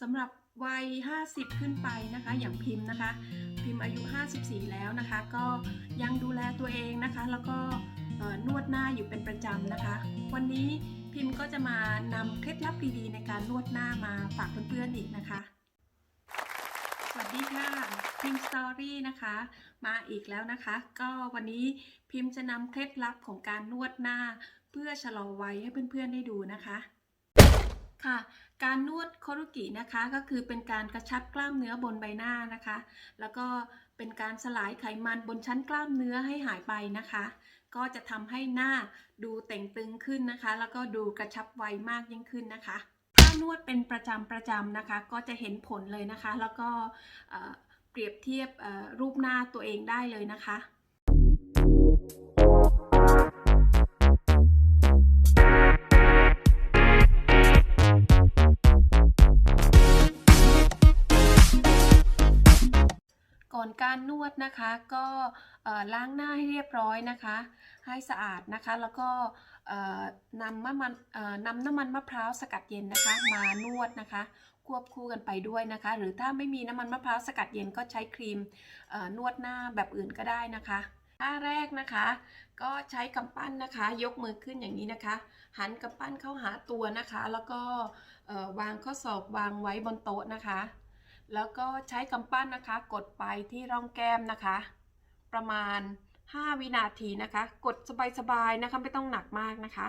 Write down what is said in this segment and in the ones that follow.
สำหรับวัย 50 ขึ้นไปนะคะ อย่างพิมพ์นะคะ พิมพ์อายุ 54 แล้วนะคะ ก็ยังดูแลตัวเองนะคะ แล้วก็นวดหน้าอยู่เป็นประจำนะคะ วันนี้พิมพ์ก็จะมานำเคล็ดลับดีๆในการนวดหน้ามาฝากเพื่อนๆอีกนะคะ สวัสดีค่ะ พิมพ์สตอรี่นะคะ มาอีกแล้วนะคะ ก็วันนี้พิมพ์จะนำเคล็ดลับของการนวดหน้า เพื่อชะลอวัยให้เพื่อนๆได้ดูนะคะ ค่ะ การนวดโครุกินะคะก็คือเป็นการกระชับกล้ามเนื้อบนใบหน้านะคะ แล้วก็เป็นการสลายไขมันบนชั้นกล้ามเนื้อให้หายไปนะคะ ก็จะทำให้หน้าดูเต่งตึงขึ้นนะคะ แล้วก็ดูกระชับไวมากยิ่งขึ้นนะคะ ถ้านวดเป็นประจำประจำนะคะ ก็จะเห็นผลเลยนะคะ แล้วก็เปรียบเทียบรูปหน้าตัวเองได้เลยนะคะ อนการนวดนะคะ ก็ล้างหน้าให้เรียบร้อยนะคะ ให้สะอาดนะคะ แล้วก็เอ่อนำมะมันนำน้ำมันมะพร้าวสกัดเย็นนะคะ มานวดนะคะ ควบคู่กันไปด้วยนะคะ หรือถ้าไม่มีน้ำมันมะพร้าวสกัดเย็นก็ใช้ครีมนวดหน้าแบบอื่นก็ได้นะคะท่าแรกนะคะ ก็ใช้กำปั้นนะคะ ยกมือขึ้นอย่างนี้นะคะ หันกำปั้นเข้าหาตัวนะคะ แล้วก็วางข้อศอกวางไว้บนโต๊ะนะคะ แล้วก็ใช้กำปั้นนะคะ กดไปที่ร่องแก้มนะคะ ประมาณ 5 วินาทีนะคะ กดสบายๆนะคะไม่ต้องหนักมากนะคะ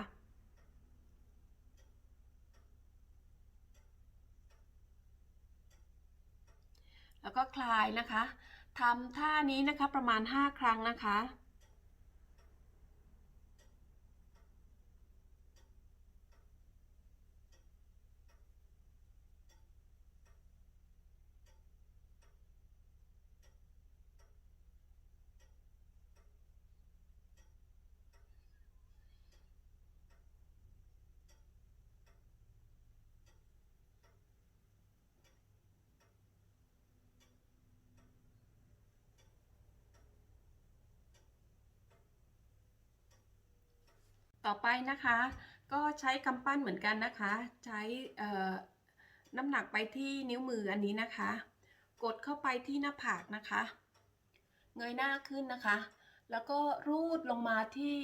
แล้วก็คลายนะคะทำท่านี้นะคะประมาณ 5 ครั้งนะคะ ต่อไปนะคะ ก็ใช้กำปั้นเหมือนกันนะคะ ใช้น้ำหนักไปที่นิ้วมืออันนี้นะคะ กดเข้าไปที่หน้าผากนะคะ เงยหน้าขึ้นนะคะ แล้วก็รูดลงมาที่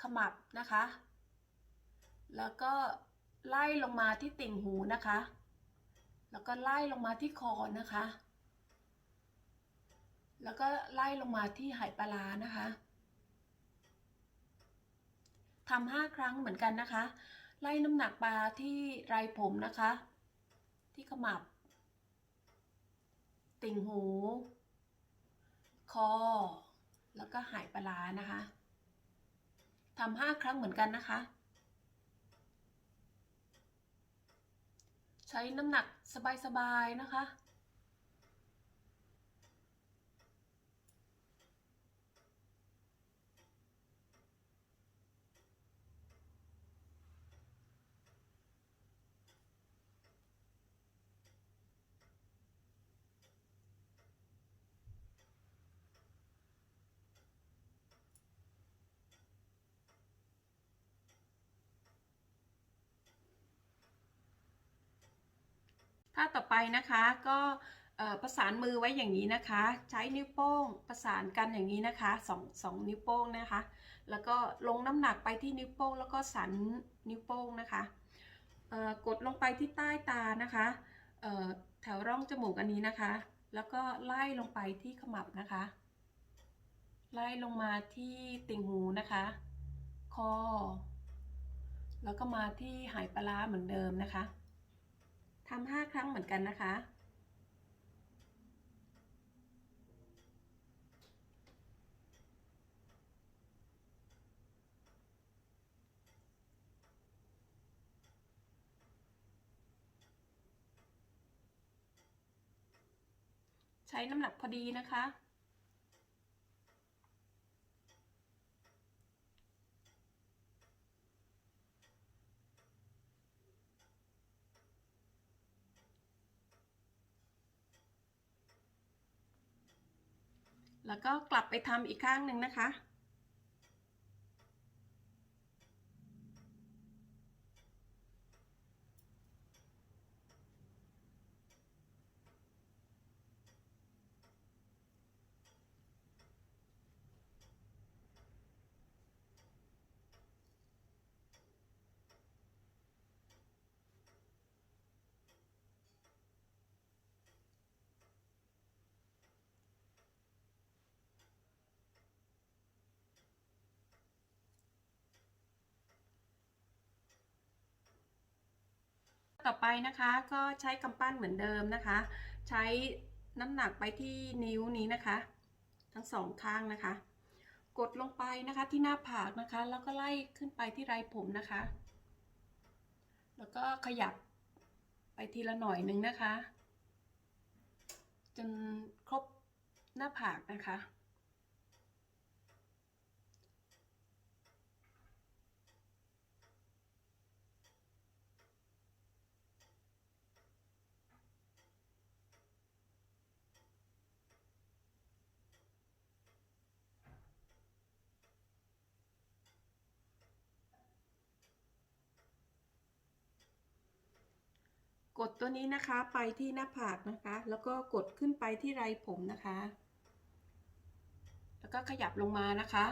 ขมับนะคะ แล้วก็ไล่ลงมาที่ติ่งหูนะคะ แล้วก็ไล่ลงมาที่คอนะคะ แล้วก็ไล่ลงมาที่ไหปลาร้านะคะ ทำห้าครั้งเหมือนกันนะคะ ไล่น้ำหนักปลาที่ไรผมนะคะ ที่ขมับ ติ่งหู คอ แล้วก็หายปลานะคะทำห้าครั้งเหมือนกันนะคะ ใช้น้ำหนักสบายๆนะคะ ท่าต่อไปนะคะก็ประสานมือไว้อย่างนี้นะคะ ใช้นิ้วโป้งประสานกันอย่างนี้นะคะสองสองนิ้วโป้งนะคะ แล้วก็ลงน้ำหนักไปที่นิ้วโป้ง แล้วก็สันนิ้วโป้งนะคะกดลงไปที่ใต้ตานะคะแถวร่องจมูกอันนี้นะคะ แล้วก็ไล่ลงไปที่ขมับนะคะ ไล่ลงมาที่ติ่งหูนะคะ คอ แล้วก็มาที่หายปลาเหมือนเดิมนะคะ ทำห้าครั้งเหมือนกันนะคะ ใช้น้ำหนักพอดีนะคะ แล้วก็กลับไปทำอีกข้างหนึ่งนะคะ ต่อไปนะคะก็ใช้กำปั้นเหมือนเดิมนะคะ ใช้น้ำหนักไปที่นิ้วนี้นะคะ ทั้งสองข้างนะคะ กดลงไปนะคะที่หน้าผากนะคะ แล้วก็ไล่ขึ้นไปที่ไรผมนะคะ แล้วก็ขยับไปทีละหน่อยหนึ่งนะคะ จนครบหน้าผากนะคะ กดตัวนี้นะคะไปที่หน้าผากนะคะ แล้วก็กดขึ้นไปที่ไรผมนะคะ แล้วก็ขยับลงมานะคะ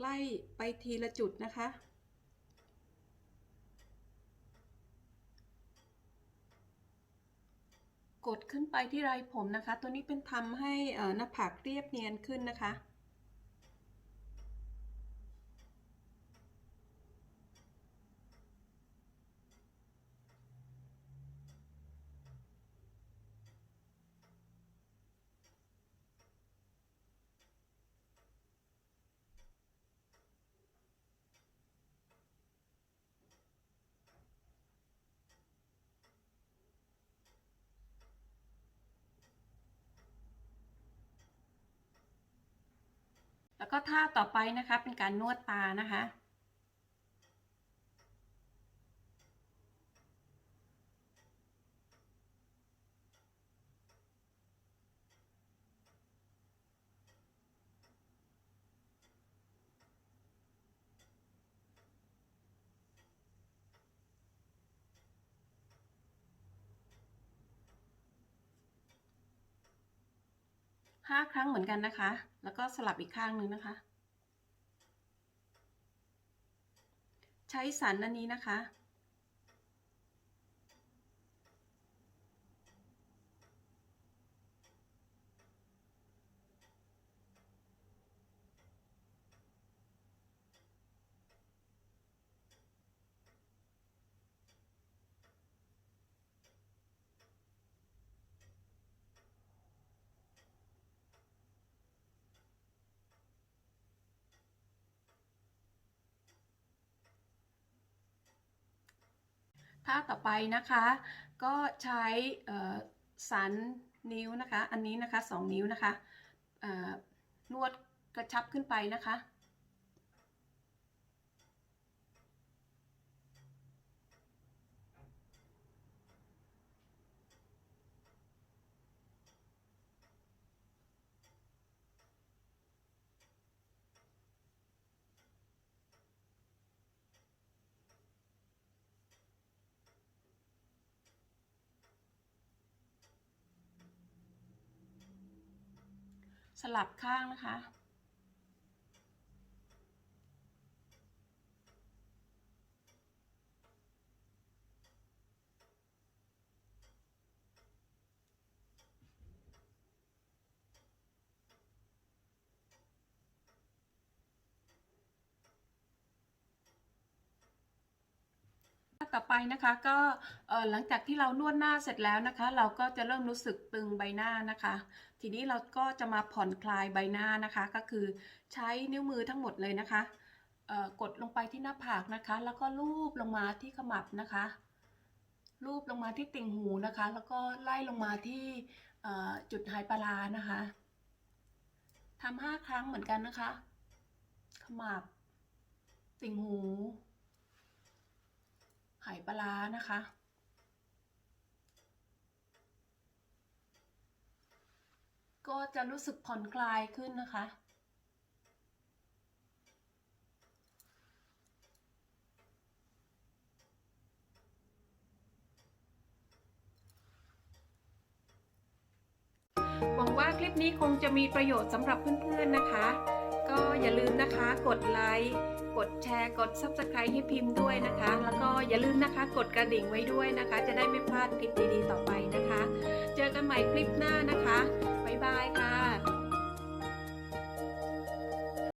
ไล่ไปทีละจุดนะคะ กดขึ้นไปที่ไรผมนะคะ ตัวนี้เป็นทำให้หน้าผากเรียบเนียนขึ้นนะคะ แล้วก็ท่าต่อไปนะคะเป็นการนวดตานะคะ ห้าครั้งเหมือนกันนะคะ แล้วก็สลับอีกข้างหนึ่งนะคะ ใช้สันอันนี้นะคะ ท่าต่อไปนะคะ ก็ใช้สันนิ้วนะคะ อันนี้นะคะสองนิ้วนะคะนวดกระชับขึ้นไปนะคะ สลับข้างนะคะ ต่อไปนะคะก็หลังจากที่เรานวดหน้าเสร็จแล้วนะคะ เราก็จะเริ่มรู้สึกตึงใบหน้านะคะ ทีนี้เราก็จะมาผ่อนคลายใบหน้านะคะ ก็คือใช้นิ้วมือทั้งหมดเลยนะคะกดลงไปที่หน้าผากนะคะ แล้วก็ลูบลงมาที่ขมับนะคะ ลูบลงมาที่ติ่งหูนะคะ แล้วก็ไล่ลงมาที่จุดหายปลาร้านะคะทำห้าครั้งเหมือนกันนะคะ ขมับ ติ่งหูไหปลาร้านะคะ ก็จะรู้สึกผ่อนคลายขึ้นนะคะ หวังว่าคลิปนี้คงจะมีประโยชน์สำหรับเพื่อนๆนะคะ ก็อย่าลืมนะคะกดไลค์กดแชร์กด Subscribe ให้พิมพ์ด้วยนะคะ แล้วก็อย่าลืมนะคะกดกระดิ่งไว้ด้วยนะคะ จะได้ไม่พลาดคลิปดีๆต่อไปนะคะ เจอกันใหม่คลิปหน้านะคะ บ๊ายบายค่ะ